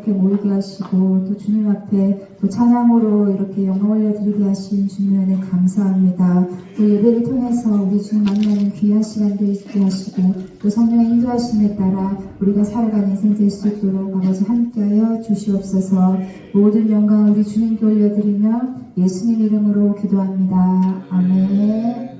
이렇게 모이게 하시고 또 주님 앞에 또 찬양으로 이렇게 영광 올려드리게 하신 주님 은혜 감사합니다. 또 예배를 통해서 우리 주님 만나는 귀한 시간도 있게 하시고 또 성령의 인도하심에 따라 우리가 살아가는 인생 될 수 있도록 아버지 함께하여 주시옵소서 모든 영광 우리 주님께 올려드리며 예수님 이름으로 기도합니다. 아멘.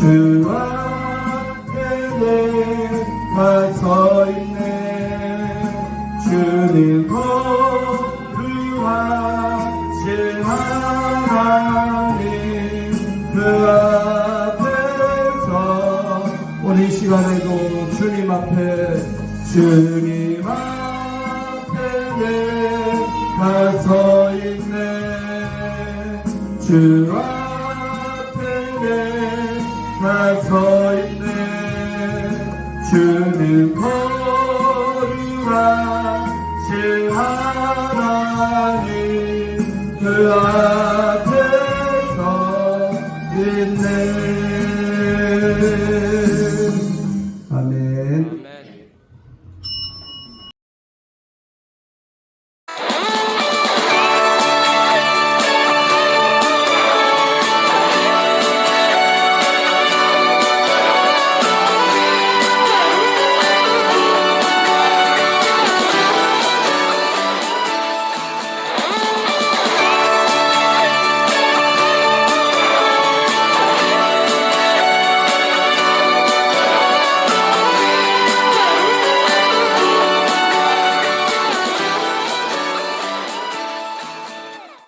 주 앞에 내가 서 있네. 주님 거룩하신 하나님 그 앞에서 오늘 이 시간에도 주님 앞에 주님 앞에 내가 서 있네. 주 앞에 goodness.